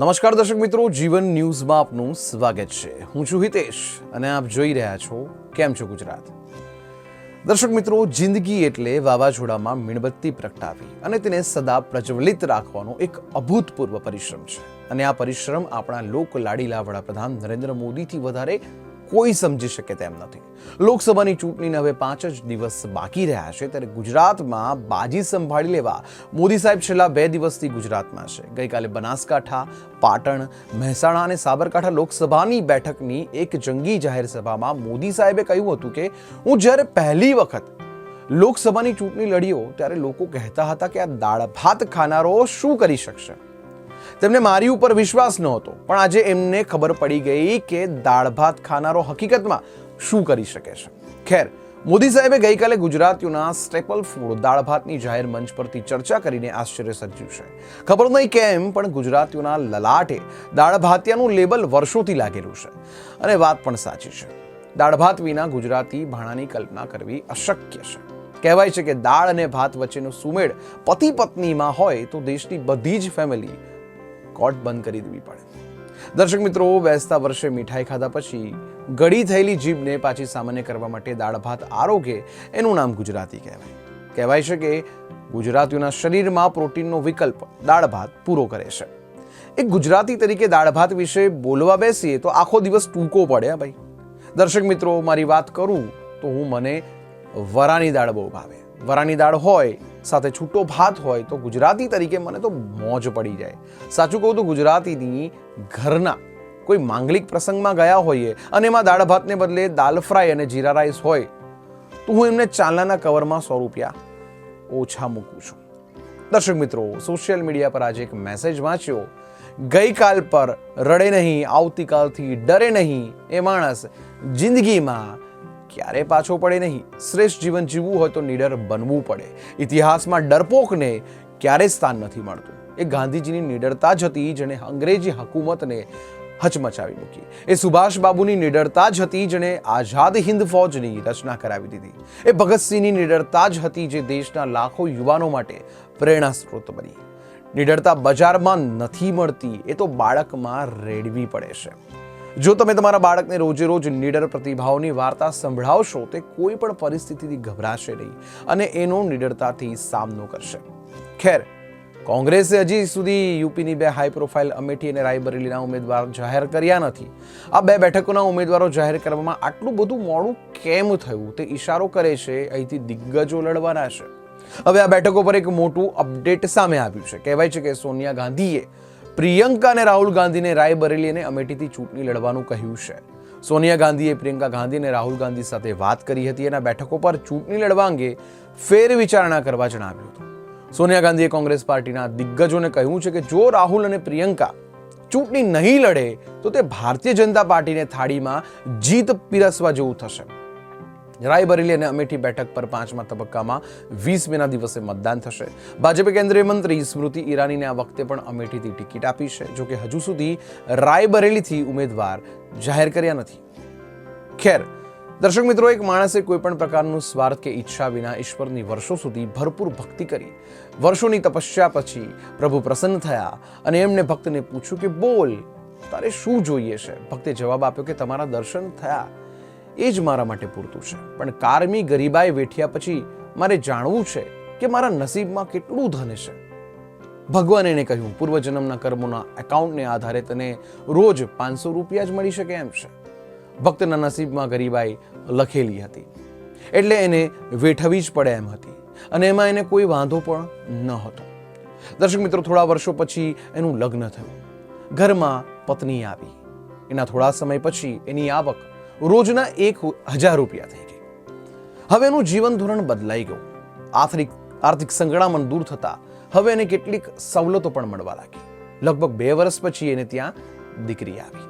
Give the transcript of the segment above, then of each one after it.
નમસ્કાર દર્શક મિત્રો, જીવન ન્યૂઝમાં આપનું સ્વાગત છે. હું છું હિતેશ અને આપ જોઈ રહ્યા છો કેમ છો ગુજરાત? દર્શક મિત્રો, જિંદગી એટલે વાવાઝોડામાં મીણબત્તી પ્રગટાવી અને તેને સદા પ્રજ્વલિત રાખવાનો એક અભૂતપૂર્વ પરિશ્રમ છે. અને આ પરિશ્રમ આપણા લોક લાડીલા વડાપ્રધાન નરેન્દ્ર મોદીથી વધારે કોઈ સમજી શકે તેમ નથી. લોકસભાની ચૂંટણીને હવે પાંચ જ દિવસ બાકી રહ્યા છે ત્યારે ગુજરાતમાં બાજી સંભાળી લેવા મોદી સાહેબ છેલ્લા બે દિવસથી ગુજરાતમાં છે. ગઈકાલે બનાસકાંઠા, પાટણ, મહેસાણા અને સાબરકાંઠા લોકસભાની બેઠકની એક જંગી જાહેર સભામાં મોદી સાહેબે કહ્યું હતું કે, હું જ્યારે પહેલી વખત લોકસભાની ચૂંટણી લડ્યો ત્યારે લોકો કહેતા હતા કે આ દાળ ભાત ખાનારો શું કરી શકશે? તેમને મારી ઉપર વિશ્વાસ નહોતો. પણ આજે એમને ખબર પડી ગઈ કે દાળ ભાત ખાનારો હકીકતમાં શું કરી શકે છે. ખેર, મોદી સાહેબે ગઈકાલે ગુજરાતીઓના સ્ટેપલ ફૂડ, દાળ ભાતની જાહેર મંચ પરથી ચર્ચા કરીને આશ્ચર્ય સર્જ્યું છે. ખબર નહીં કેમ, પણ ગુજરાતીઓના લલાટે દાળ ભાતિયાનું લેબલ વર્ષોથી લાગેલું છે. અને વાત પણ સાચી છે. દાળ ભાત વિના ગુજરાતી ભાણાની કલ્પના કરવી અશક્ય છે. કહેવાય છે કે દાળ અને ભાત વચ્ચેનો સુમેળ પતિ પત્નીમાં હોય તો દેશની બધી જ ફેમિલી કોટ બંધ કરી દેવી પડે. દર્શક મિત્રો, બેસતા વર્ષે મીઠાઈ ખાધા પછી ગળી થયેલી જીભને પાછી સામાન્ય કરવા માટે દાળ ભાત આરોગે એનું નામ ગુજરાતી કહેવાય. કહેવાય છે કે ગુજરાતીઓના શરીરમાં પ્રોટીનનો વિકલ્પ દાળ ભાત પૂરો કરે છે. એક ગુજરાતી તરીકે દાળ ભાત વિશે બોલવા બેસીએ તો આખો દિવસ ટૂંકો પડે ભાઈ. દર્શક મિત્રો, મારી વાત કરું તો હું મને વરાની દાળ બહુ ભાવે. વરાની દાળ હોય સાથે છૂટો ભાત હોય તો ગુજરાતી તરીકે મને તો મોજ પડી જાય. સાચું કહું તો ગુજરાતીની ઘરના કોઈ માંગલિક પ્રસંગમાં ગયા હોઈએ અને એમાં દાળ ભાતને બદલે દાલ ફ્રાય અને જીરા રાઈસ હોય, તો હું એમને ચાલનાના કવરમાં સો રૂપિયા ઓછા મૂકું છું. દર્શક મિત્રો, સોશિયલ મીડિયા પર આજે એક મેસેજ વાંચ્યો, ગઈકાલ પર રડે નહીં, આવતીકાલથી ડરે નહીં એ માણસ જિંદગીમાં ક્યારે પાછો પડે નહીં? શ્રેષ્ઠ જીવન જીવવું હોય તો નીડર બનવું પડે. ઇતિહાસમાં ડરપોકને ક્યારે સ્થાન નથી મળતું? એ ગાંધીજીની નિડરતા જ હતી, જેણે અંગ્રેજી હકુમતને હચમચાવી મૂકી. એ સુભાષ બાબુની નિડરતા જ હતી, જેણે આઝાદ હિન્દ ફૌજની રચના કરાવી દીધી. એ ભગતસિંહની નિડરતા જ હતી, જે દેશના લાખો યુવાનો માટે પ્રેરણા સ્ત્રોત બની. નિડરતા બજારમાં નથી મળતી, એ તો બાળકમાં રેડવી પડે છે. જો તમે તમારા બાળકને રોજે રોજ નીડર પ્રતિભાવની વાર્તા સંભળાવશો, તે કોઈ પણ પરિસ્થિતિથી ગભરાશે નહીં અને એનો નીડરતાથી સામનો કરશે. ખેર, કોંગ્રેસે હજી સુધી યુપીની બે હાઈ પ્રોફાઇલ અમેઠી અને રાયબરેલીના ઉમેદવાર જાહેર કર્યા નથી. આ બે બેઠકોના ઉમેદવારો જાહેર કરવામાં આટલું બધું મોડું કેમ થયું? તે ઇશારો કરે છે, અહીંથી દિગ્ગજો લડવાના છે. હવે આ બેઠકો પર એક મોટું અપડેટ સામે આવ્યું છે. કહેવાય છે કે સોનિયા ગાંધીએ પ્રિયંકા અને રાહુલ ગાંધીને રાયબરેલી અને અમેઠીથી ચૂંટણી લડવાનું કહ્યું છે. સોનિયા ગાંધીએ પ્રિયંકા ગાંધી અને રાહુલ ગાંધી સાથે વાત કરી હતી. અને બેઠકો પર ચૂંટણી લડવા અંગે ફેર વિચારણા કરવા જણાવ્યું હતું. સોનિયા ગાંધીએ કોંગ્રેસ પાર્ટીના દિગ્ગજોને કહ્યું છે કે જો રાહુલ અને પ્રિયંકા ચૂંટણી નહીં લડે, તો તે ભારતીય જનતા પાર્ટીને થાળીમાં જીત પીરસવા જેવું થશે. રાયબરેલી અને અમેઠી બેઠક પર પાંચમા તબક્કામાં વીસ મેના દિવસે મતદાન થશે. ભાજપે કેન્દ્રીય મંત્રી સ્મૃતિ ઈરાનીને આ વખતે પણ અમેઠીથી ટિકિટ આપી છે. જોકે હજુ સુધી રાયબરેલીથી ઉમેદવાર જાહેર કર્યા નથી. ખેર, દર્શક મિત્રો, એક માણસે કોઈ પણ પ્રકારનું સ્વાર્થ કે ઈચ્છા વિના ઈશ્વરની વર્ષો સુધી ભરપૂર ભક્તિ કરી. વર્ષોની તપસ્યા પછી પ્રભુ પ્રસન્ન થયા અને એમને ભક્તને પૂછ્યું કે બોલ, તારે શું જોઈએ છે? ભક્તે જવાબ આપ્યો કે તમારા દર્શન થયા. એ જ મારા માટે પૂરતું છે. પણ કારમી ગરીબાઈ વેઠ્યા પછી મારે જાણવું છે કે મારા નસીબમાં કેટલું ધન છે. ભગવાન એને કહ્યું, પૂર્વજન્મના કર્મોના એકાઉન્ટને આધારે તને રોજ પાંચસો રૂપિયા જ મળી શકે એમ છે. ભક્તના નસીબમાં ગરીબાઈ લખેલી હતી. એટલે એને વેઠવી જ પડે એમ હતી. અને એમાં એને કોઈ વાંધો પણ ન હતો. દર્શક મિત્રો, થોડા વર્ષો પછી એનું લગ્ન થયું. ઘરમાં પત્ની આવી. એના થોડા સમય પછી એની આવક રોજના એક હજાર રૂપિયા થઈ ગઈ. હવે એનું જીવન ધોરણ બદલાઈ ગયું. આર્થિક આર્થિક સંકળામણ દૂર થતા હવે એને કેટલીક સવલતો પણ મળવા લાગી. લગભગ બે વર્ષ પછી એને ત્યાં દીકરી આવી.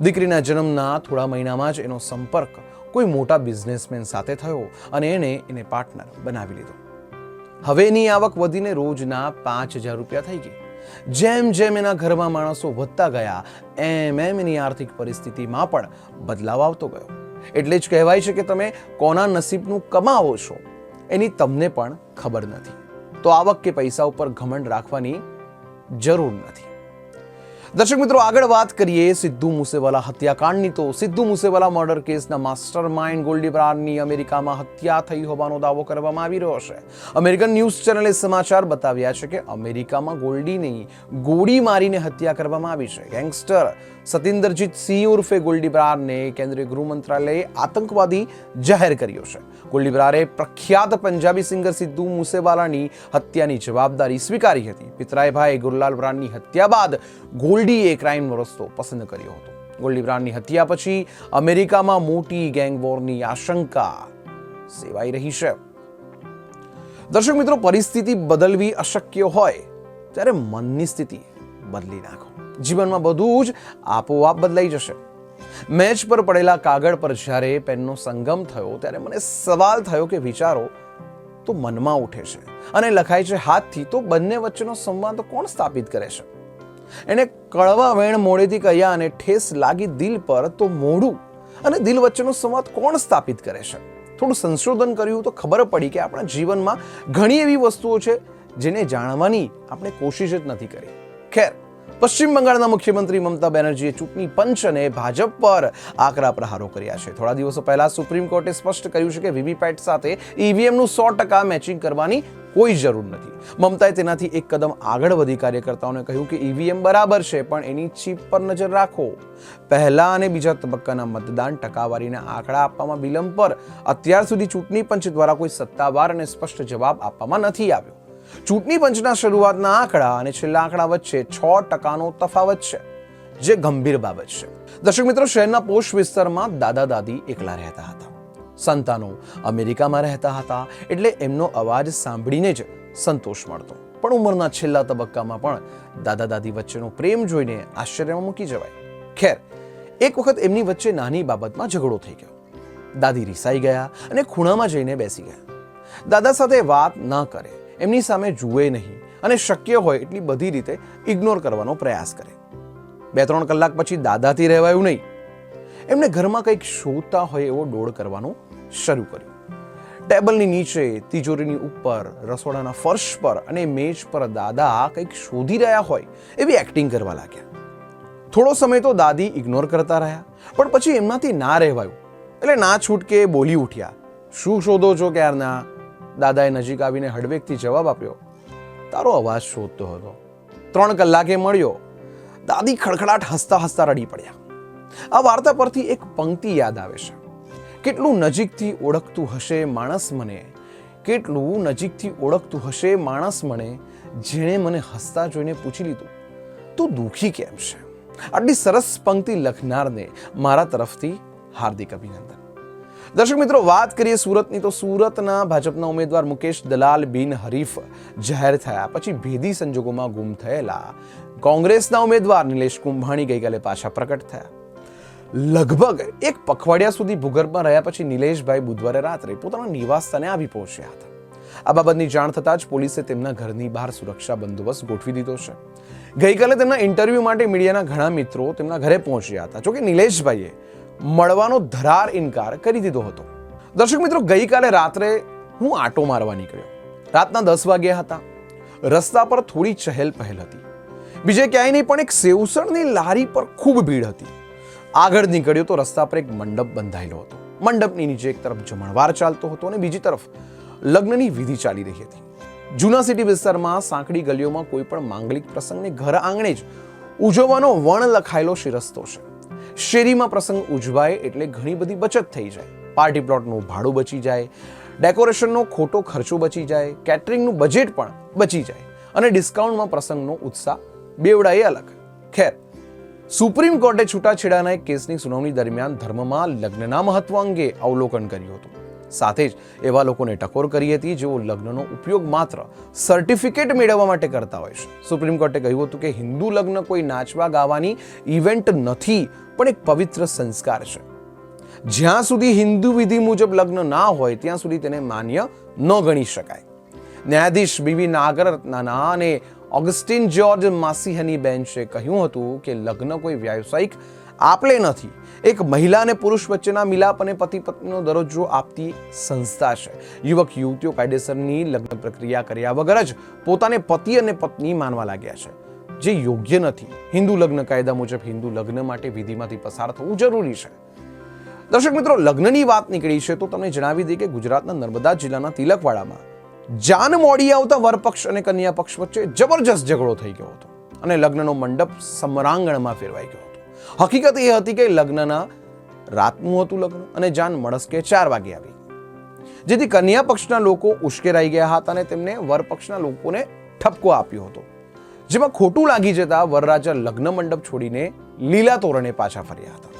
દીકરીના જન્મના થોડા મહિનામાં જ એનો સંપર્ક કોઈ મોટા બિઝનેસમેન સાથે થયો અને એને એને પાર્ટનર બનાવી લીધો. હવે એની આવક વધીને રોજના પાંચ હજાર રૂપિયા થઈ ગઈ. જેમ જેમ એના ઘરમાં માણસો વધતા ગયા, એમ એમ એની આર્થિક પરિસ્થિતિમાં પણ બદલાવ આવતો ગયો. એટલે જ કહેવાય છે કે તમે કોના નસીબનું કમાવો છો, એની તમને પણ ખબર નથી. તો આવક કે પૈસા ઉપર ઘમંડ રાખવાની જરૂર નથી. દર્શક મિત્રો, આગળ વાત કરીએ સિદ્ધુ મુસેવાલા હત્યાકાંડની તો સિદ્ધુ મુસેવાલા મર્ડર કેસના માસ્ટર માઇન્ડ ગોલ્ડી બ્રારની અમેરિકામાં હત્યા થઈ હોવાનો દાવો કરવામાં આવી રહ્યો છે. અમેરિકન ન્યૂઝ ચેનલે સમાચાર બતાવ્યા છે કે અમેરિકામાં ગોલ્ડીની ગોળી મારીને હત્યા કરવામાં આવી છે. ગેંગસ્ટર સતિન્દરજીત સિંહ ઉર્ફે ગોલ્ડીબ્રારને કેન્દ્રીય ગૃહ મંત્રાલયે આતંકવાદી જાહેર કર્યો છે. ગોલ્ડીબ્રારે પ્રખ્યાત પંજાબી સિંગર સિદ્ધુ મુસેવાલાની હત્યાની જવાબદારી સ્વીકારી હતી. પિતરાયભાઈ ગુરલાલ બ્રાનની હત્યા બાદ ગોલ્ડીએ ક્રાઇમનો રસ્તો પસંદ કર્યો હતો. ગોલ્ડીબ્રાનની હત્યા પછી અમેરિકામાં મોટી ગેંગ વોરની આશંકા સેવાઈ રહી છે. દર્શક મિત્રો, પરિસ્થિતિ બદલવી અશક્ય હોય ત્યારે મનની સ્થિતિ બદલી નાખો. જીવનમાં બધું જ આપોઆપ બદલાઈ જશે. મેચ પર પડેલા કાગળ પર જ્યારે પેનનો સંગમ થયો, ત્યારે મને સવાલ થયો કે, વિચારો, તો મનમાં ઉઠે છે અને લખાય છે, હાથથી તો બંને વચ્ચેનો સંવાદ કોણ સ્થાપિત કરે છે? એને કળવા વેણ મોડેથી કહ્યા અને ઠેસ લાગી દિલ પર તો મોઢું અને દિલ વચ્ચેનો સંવાદ કોણ સ્થાપિત કરે છે? થોડું સંશોધન કર્યું તો ખબર પડી કે આપણા જીવનમાં ઘણી એવી વસ્તુઓ છે જેને જાણવાની આપણે કોશિશ જ નથી કરી. ખેર પશ્ચિમ બંગાળના મુખ્યમંત્રી મમતા બેનર્જીએ ચૂંટણી પંચ અને ભાજપ પર આકરા પ્રહારો કર્યા છે. થોડા દિવસો પહેલા સુપ્રીમ કોર્ટે સ્પષ્ટ કર્યું છે કે વીવીપેટ સાથે ઈવીએમનું સો ટકા મેચિંગ કરવાની કોઈ જરૂર નથી. મમતાએ તેનાથી એક કદમ આગળ વધી કાર્યકર્તાઓને કહ્યું કે ઈવીએમ બરાબર છે, પણ એની ચીપ પર નજર રાખો. પહેલા અને બીજા તબક્કાના મતદાન ટકાવારીના આંકડા આપવામાં વિલંબ પર અત્યાર સુધી ચૂંટણી પંચ દ્વારા કોઈ સત્તાવાર અને સ્પષ્ટ જવાબ આપવામાં નથી આવ્યો. ચૂંટણી પંચના શરૂઆતના આંકડા અને છેલ્લા આંકડા વચ્ચે છ ટકાનો તફાવત છે, જે ગંભીર બાબત છે. દર્શક મિત્રો, શહેરના પોષ વિસ્તારમાં દાદા દાદી એકલા રહેતા હતા. સંતાનો અમેરિકામાં રહેતા હતા, એટલે એમનો અવાજ સાંભળીને જ સંતોષ મળતો. પણ ઉંમરના છેલ્લા તબક્કામાં પણ દાદા દાદી વચ્ચેનો પ્રેમ જોઈને આશ્ચર્યમાં મૂકી જવાય. ખેર, એક વખત એમની વચ્ચે નાની બાબતમાં ઝઘડો થઈ ગયો. દાદી રિસાઈ ગયા અને ખૂણામાં જઈને બેસી ગયા. દાદા સાથે વાત ન કરે. એમની સામે જુએ નહીં અને શક્ય હોય એટલી બધી રીતે ઇગ્નોર કરવાનો પ્રયાસ કરે. બે ત્રણ કલાક પછી દાદાથી રહેવાયું નહીં. એમણે ઘરમાં કંઈક શોધતા હોય એવો ડોળ કરવાનું શરૂ કર્યું. ટેબલની નીચે, તિજોરીની ઉપર, રસોડાના ફર્શ પર અને મેજ પર દાદા કંઈક શોધી રહ્યા હોય એવી એક્ટિંગ કરવા લાગ્યા. થોડો સમય તો દાદી ઇગ્નોર કરતા રહ્યા, પણ પછી એમનાથી ના રહેવાયું. એટલે ના છૂટકે બોલી ઉઠ્યા. શું શોધો છો ક્યારના? દાદાએ નજીક આવીને હળવેકથી જવાબ આપ્યો, તારો અવાજ શોધતો હતો. ત્રણ કલાકે મળ્યો. દાદી ખડખડાટ હસતા હસતા રડી પડ્યા. આ વાર્તા પરથી એક પંક્તિ યાદ આવે છે. કેટલું નજીકથી ઓળખતું હશે માણસ મને, કેટલું નજીકથી ઓળખતું હશે માણસ મને, જેણે મને હસતા જોઈને પૂછી લીધું. તું દુઃખી કેમ છે? આટલી સરસ પંક્તિ લખનારને મારા તરફથી હાર્દિક અભિનંદન. દર્શક મિત્રો, વાત કરીએ સુરતની, તો સુરતના ભાજપના ઉમેદવાર મુકેશ દલાલ બિન હરીફ જાહેર થયા પછી ભેદી સંજોગોમાં ગુમ થયેલા. કોંગ્રેસના ઉમેદવાર નિલેશ કુંભાણી ગઈકાલે પાછા પ્રકટ થયા. લગભગ એક પખવાડિયા સુધી ભૂગર્ભમાં રહ્યા પછી નિલેશભાઈ બુધવારે રાત્રે પોતાના નિવાસસ્થાને આવી પહોંચ્યા હતા. આ બાબતની જાણ થતાં જ પોલીસે તેમના ઘરની બહાર સુરક્ષા બંદોબસ્ત ગોઠવી દીધો છે. ગઈકાલે તેમના ઇન્ટરવ્યૂ માટે મીડિયાના ઘણા મિત્રો તેમના ઘરે પહોંચ્યા હતા. જોકે નિલેશભાઈએ મળવાનો ધરાર ઇનકાર કરી દીધો હતો. દર્શક મિત્રો, ગઈકાલે રાત્રે હું આટો મારવા નીકળ્યો. રાતના દસ વાગ્યા હતા. રસ્તા પર થોડી ચહેલ પહેલ હતી. બીજે ક્યાંય નહીં, પણ એક સેવસણની લારી પર ખૂબ ભીડ હતી. આગળ નીકળ્યો તો રસ્તા પર એક મંડપ બંધાયેલો હતો. મંડપની નીચે એક તરફ જમણવાર ચાલતો હતો અને બીજી તરફ લગ્નની વિધિ ચાલી રહી હતી. જૂના સિટી વિસ્તારમાં સાંકડી ગલીઓમાં કોઈ પણ માંગલિક પ્રસંગને ઘર આંગણે જ ઉજવવાનો વણ લખાયેલો શિરસ્તો છે. શેરીમાં પ્રસંગ ઉજવાય એટલે ઘણી બધી બચત થઈ જાય. પાર્ટી પ્લોટનું ભાડું બચી જાય, ડેકોરેશનનો ખોટો ખર્ચો બચી જાય, કેટરિંગનું બજેટ પણ બચી જાય અને ડિસ્કાઉન્ટમાં પ્રસંગનો ઉત્સાહ બેવડાએ અલગ. ખેર, સુપ્રીમ કોર્ટે છૂટાછેડાના એક કેસની સુનાવણી દરમિયાન ધર્મમાં લગ્નના મહત્વ અંગે અવલોકન કર્યું હતું. સાથે જ એવા લોકોને ટકોર કરી હતી જેઓ લગ્નનો ઉપયોગ માત્ર સર્ટિફિકેટ મેળવવા માટે કરતા હોય છે. સુપ્રીમ કોર્ટે કહ્યું હતું કે હિન્દુ લગ્ન કોઈ નાચવા ગાવાની ઇવેન્ટ નથી, પણ એક પવિત્ર સંસ્કાર છે. જ્યાં સુધી હિન્દુ વિધિ મુજબ લગ્ન ના હોય, ત્યાં સુધી તેને માન્ય ન ગણી શકાય. ન્યાયાધીશ બીવી નાગરત્નાના અને ઓગસ્ટિન જ્યોર્જ માસીહની બેન્ચે કહ્યું હતું કે લગ્ન કોઈ વ્યાવસાયિક આપલે નથી. એક મહિલા અને પુરુષ વચ્ચેના મિલાપ અને પતિ પત્નીનો દરજ્જો આપતી સંસ્થા છે. યુવક યુવતીઓ કાયદેસરની લગ્ન પ્રક્રિયા કર્યા વગર જ પોતાને પતિ અને પત્ની માનવા લાગ્યા છે. જે યોગ્ય નથી. હિન્દુ લગ્ન કાયદા મુજબ હિન્દુ લગ્ન માટે વિધિમાંથી પસાર થવું જરૂરી છે. દર્શક મિત્રો, લગ્નની વાત નીકળી છે તો તમને જણાવી દઈએ કે ગુજરાતના નર્મદા જિલ્લાના તિલકવાડામાં જાન મોડી આવતા વરપક્ષ અને કન્યા પક્ષ વચ્ચે જબરજસ્ત ઝઘડો થઈ ગયો હતો અને લગ્નનો મંડપ સમરાંગણમાં ફેરવાઈ ગયો હકીકત એ હતી કે લગ્નના રાતનું હતું લગ્ન અને જાન મળસ્કે ચાર વાગે આવી. જેથી કન્યા પક્ષના લોકો ઉશ્કેરાઈ ગયા હતા અને તેમને વર પક્ષના લોકોને ઠપકો આપ્યો હતો. જેમાં ખોટું લાગી જતા વરરાજા લગ્ન મંડપ છોડીને લીલા તોરણે પાછા ફર્યા હતા.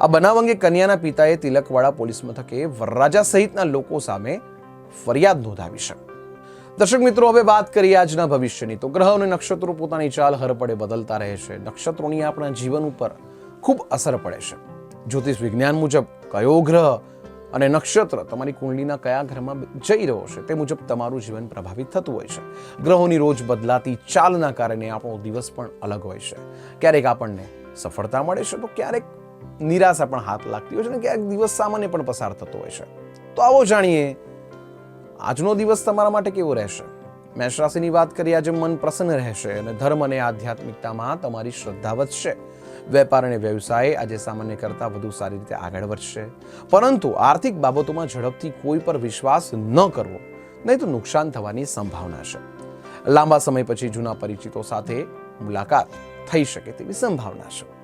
આ બનાવ અંગે કન્યાના પિતાએ તિલકવાડા પોલીસ મથકે વરરાજા સહિતના લોકો સામે ફરિયાદ નોંધાવી છે દર્શક મિત્રો, હવે વાત કરીએ આજના ભવિષ્યની. તો ગ્રહ અને નક્ષત્રો પોતાની ચાલ હરપડે બદલતા રહે છે. નક્ષત્રોની આપણા જીવન ઉપર ખૂબ અસર પડે છે. જ્યોતિષ વિજ્ઞાન મુજબ કયો ગ્રહ અને નક્ષત્ર તમારી કુંડલીના કયા ઘરમાં જઈ રહ્યો છે તે મુજબ તમારું જીવન પ્રભાવિત થતું હોય છે. ગ્રહોની રોજ બદલાતી ચાલના કારણે આપણો દિવસ પણ અલગ હોય છે. ક્યારેક આપણને સફળતા મળે છે તો ક્યારેક નિરાશા પણ હાથ લાગતી હોય છે અને ક્યારેક દિવસ સામાન્ય પણ પસાર થતો હોય છે. તો આવો જાણીએ આજનો દિવસ તમારા માટે કેવો રહેશે? મેષ રાશિની વાત કરીએ, આજે મન પ્રસન્ન રહેશે અને ધર્મ અને આધ્યાત્મિકતામાં તમારી શ્રદ્ધા વધશે. વેપાર અને વ્યવસાય આજે સામાન્ય કરતાં વધુ સારી રીતે આગળ વધશે. પરંતુ આર્થિક બાબતોમાં ઝડપથી કોઈ પર વિશ્વાસ ન કરવો, નહીં તો નુકસાન થવાની સંભાવના છે. લાંબા સમય પછી જૂના પરિચિતો સાથે મુલાકાત થઈ શકે તેવી સંભાવના છે.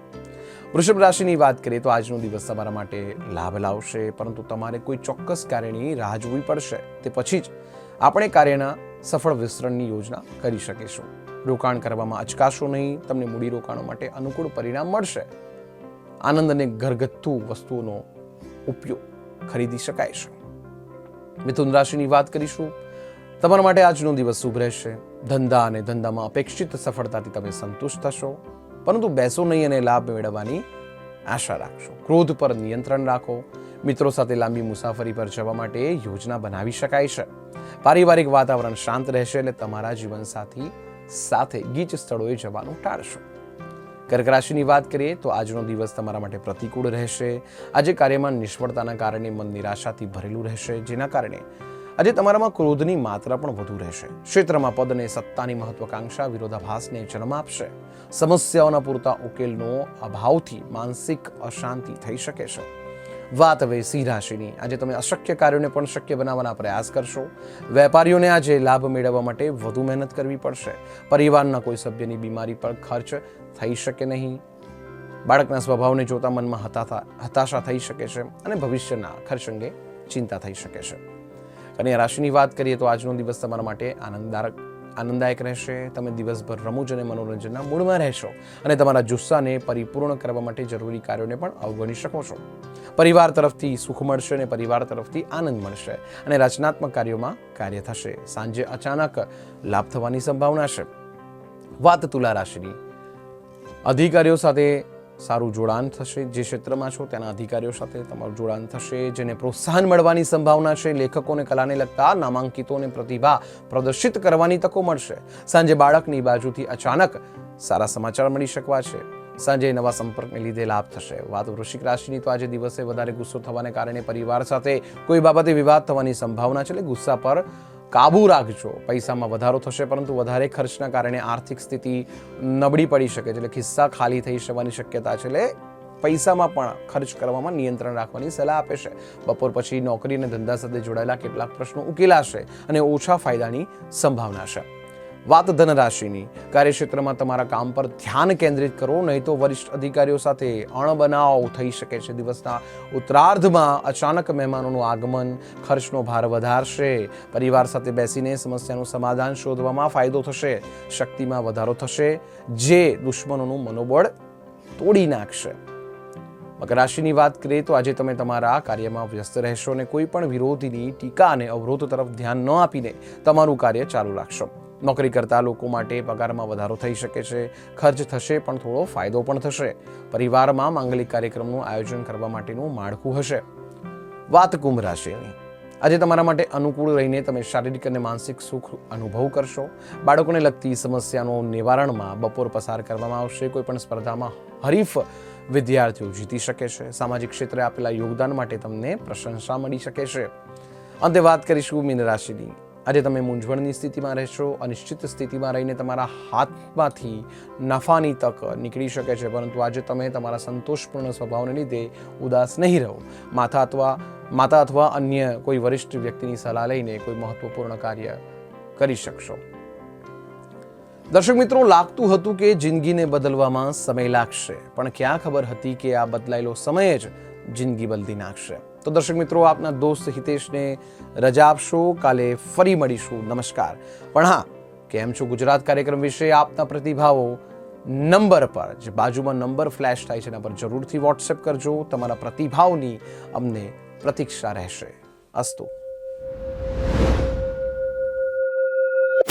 વૃષભ રાશિની વાત કરીએ તો આજનો દિવસ તમારા માટે લાભ લાવશે, પરંતુ તમારે કોઈ ચોક્કસ કાર્યની રાહ જોવી પડશે. તે પછી જ આપણે કાર્યના સફળ વિસ્તરણની યોજના કરી શકીશું. રોકાણ કરવામાં અચકાશો નહીં, તમને મૂડી રોકાણો માટે અનુકૂળ પરિણામ મળશે. આનંદ અને ઘરગથ્થુ વસ્તુઓનો ઉપયોગ ખરીદી શકાય છે મિથુન રાશિની વાત કરીશું. તમારા માટે આજનો દિવસ શુભ રહેશે. ધંધા અને ધંધામાં અપેક્ષિત સફળતાથી તમે સંતુષ્ટ થશો. પરંતુ બેસો નહીં અને લાભ મેળવવાની આશા રાખશો. ક્રોધ પર નિયંત્રણ રાખો. મિત્રો સાથે લાંબી મુસાફરી પર જવા માટે યોજના બનાવી શકાય છે. પારિવારિક વાતાવરણ શાંત રહેશે એટલે તમારા જીવનસાથી સાથે ગીચ સ્થળોએ જવાનું ટાળશો. કર્ક રાશિની વાત કરીએ તો આજનો દિવસ તમારા માટે પ્રતિકૂળ રહેશે. આજે કાર્યમાં નિષ્ફળતાના કારણે મન નિરાશાથી ભરેલું રહેશે, જેના કારણે આજે તમારામાં ક્રોધની માત્રા પણ વધુ રહેશે. ક્ષેત્રમાં પદ અને સત્તાની મહત્વાકાંક્ષા વિરોધાભાસને જન્મ આપશે. સમસ્યાઓના પૂરતા ઉકેલનો અભાવથી માનસિક અશાંતિ થઈ શકે છે. વાત હવે સિંહ રાશિની. આજે તમે અશક્ય કાર્યોને પણ શક્ય બનાવવાના પ્રયાસ કરશો. વેપારીઓને આજે લાભ મેળવવા માટે વધુ મહેનત કરવી પડશે. પરિવારના કોઈ સભ્યની બીમારી પર ખર્ચ થઈ શકે નહીં. બાળકના સ્વભાવને જોતા મનમાં હતાશા થઈ શકે છે અને ભવિષ્યના ખર્ચ અંગે ચિંતા થઈ શકે છે. કન્યા રાશિની વાત કરીએ તો આજનો દિવસ તમારા માટે આનંદદાયક આનંદદાયક રહેશે. તમે દિવસભર રમૂજ અને મનોરંજનના મૂળમાં રહેશો અને તમારા જુસ્સાને પરિપૂર્ણ કરવા માટે જરૂરી કાર્યોને પણ અવગણી શકો છો. પરિવાર તરફથી સુખ મળશે અને પરિવાર તરફથી આનંદ મળશે અને રચનાત્મક કાર્યોમાં કાર્ય થશે. સાંજે અચાનક લાભ થવાની સંભાવના છે. વાત તુલા રાશિની. અધિકારીઓ સાથે સારું જોડાણ થશે જે ક્ષેત્રમાં છો, તેના અધિકારીઓ સાથે તમારું જોડાણ થશે, જેને પ્રોત્સાહન મળવાની સંભાવના છે. લેખકોને, કલાને લગતા નામાંકિતોને પ્રતિભા પ્રદર્શિત કરવાની તકો મળશે. સાંજે બાળકની બાજુથી અચાનક સારા સમાચાર મળી શકવા છે. સાંજે નવા સંપર્કને લીધે લાભ થશે. વાત વૃશ્ચિક રાશિની તો આજે દિવસે વધારે ગુસ્સો થવાને કારણે પરિવાર સાથે કોઈ બાબતે વિવાદ થવાની સંભાવના છે, એટલે ગુસ્સા પર કાબુ રાખજો. પૈસામાં વધારો થશે, પરંતુ વધારે ખર્ચના કારણે આર્થિક સ્થિતિ નબળી પડી શકે છે. એટલે ખિસ્સા ખાલી થઈ જવાની શક્યતા છે. એટલે પૈસામાં પણ ખર્ચ કરવામાં નિયંત્રણ રાખવાની સલાહ આપે છે. બપોર પછી નોકરી અને ધંધા સાથે જોડાયેલા કેટલાક પ્રશ્નો ઉકેલાશે અને ઓછા ફાયદાની સંભાવના છે. વાત ધનરાશિની. કાર્યક્ષેત્રમાં તમારા કામ પર ધ્યાન કેન્દ્રિત કરો, નહીં તો વરિષ્ઠ અધિકારીઓ સાથે અણબનાવ થઈ શકે છે. દિવસના ઉત્તરાર્ધમાં અચાનક મહેમાનોનું આગમન, ખર્ચનો ભાર વધારશે. પરિવાર સાથે બેસીને સમસ્યાનું સમાધાન શોધવામાં ફાયદો થશે. શક્તિમાં વધારો થશે. જે દુશ્મનોનું મનોબળ તોડી નાખશે. મકર રાશિની વાત કરીએ તો આજે તમે તમારા કાર્યમાં વ્યસ્ત રહેશો અને કોઈ પણ વિરોધીની ટીકા અને અવરોધ તરફ ધ્યાન ન આપીને તમારું કાર્ય ચાલુ રાખશો. નોકરી કરતા લોકો માટે પગારમાં વધારો થઈ શકે છે, ખર્ચ થશે પણ થોડો ફાયદો પણ થશે. પરિવારમાં માંગલિક કાર્યક્રમનું આયોજન કરવા માટેનું માળખું હશે. વાત કુંભ રાશિની. આજે તમારા માટે અનુકૂળ રહીને તમે શારીરિક અને માનસિક સુખ અનુભવ કરશો. બાળકોને લગતી સમસ્યાનો નિવારણમાં બપોર પસાર કરવામાં આવશે. કોઈપણ સ્પર્ધામાં હરીફ વિદ્યાર્થીઓ જીતી શકે છે. સામાજિક ક્ષેત્રે આપેલા યોગદાન માટે તમને પ્રશંસા મળી શકે છે. અંતે વાત કરીશું મીન રાશિની. આજે તમે મૂંઝવણની સ્થિતિમાં રહેશો, અનિશ્ચિત સ્થિતિમાં રહીને તમારા હાથમાંથી નફાની તક નીકળી શકે છે. પરંતુ આજે તમે તમારા સંતોષપૂર્ણ સ્વભાવને લીધે ઉદાસ નહીં રહો. માતા અથવા માતા અથવા અન્ય કોઈ વરિષ્ઠ વ્યક્તિની સલાહ લઈને કોઈ મહત્વપૂર્ણ કાર્ય કરી શકશો. દર્શક મિત્રો, લાગતું હતું કે જિંદગીને બદલવામાં સમય લાગશે. પણ ક્યાં ખબર હતી કે આ બદલાયેલો સમય જ જિંદગી બદલી નાખશે? તો દર્શક મિત્રો, આપના દોસ્ત હિતેશને રજા આપશો. કાલે ફરી મળીશું. નમસ્કાર. પણ હા, કેમ છો ગુજરાત કાર્યક્રમ વિશે આપના પ્રતિભાવો નંબર પર? જે બાજુમાં નંબર ફ્લેશ થાય છે એના પર જરૂરથી વોટ્સએપ કરજો. તમારા પ્રતિભાવની અમને પ્રતીક્ષા રહેશે. અસ્તુ.